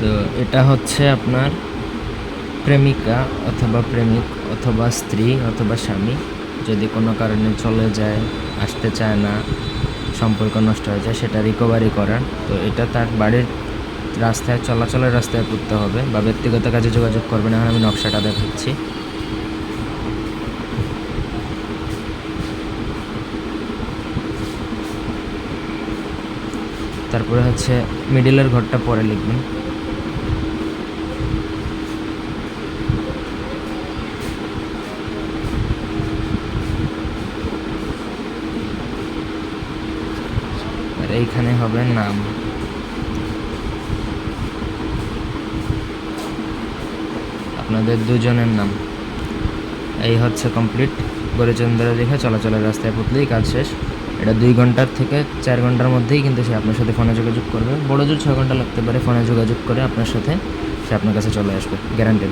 তো এটা হচ্ছে আপনার প্রেমিকা অথবা প্রেমিক অথবা স্ত্রী অথবা স্বামী। যদি কোনো কারণে চলে যায়, আসতে চায় না, সম্পর্ক নষ্ট হয়ে যায়, সেটা রিকভারি করার। তো এটা তার বাড়ির রাস্তায়, চলাচলের রাস্তায় করতে হবে বা ব্যক্তিগত কাজে যোগাযোগ করবেন এখন আমি নকশাটা দেখাচ্ছি। তারপরে হচ্ছে মিডিলের ঘরটা পরে লিখবেন। আর এইখানে হবে নাম। আপনাদের দুজনের নাম। এই হচ্ছে কমপ্লিট। গরিচন্দ্র রেখে চলাচলের রাস্তায় পুতলেই কাজ শেষ। এটা দুই ঘণ্টার থেকে চার ঘণ্টার মধ্যেই কিন্তু সে আপনার সাথে ফোনে যোগাযোগ করবে। বড় জোর ছয় ঘণ্টা লাগতে পারে ফোনে যোগাযোগ করে আপনার সাথে সে আপনার কাছে চলে আসবে গ্যারান্টেড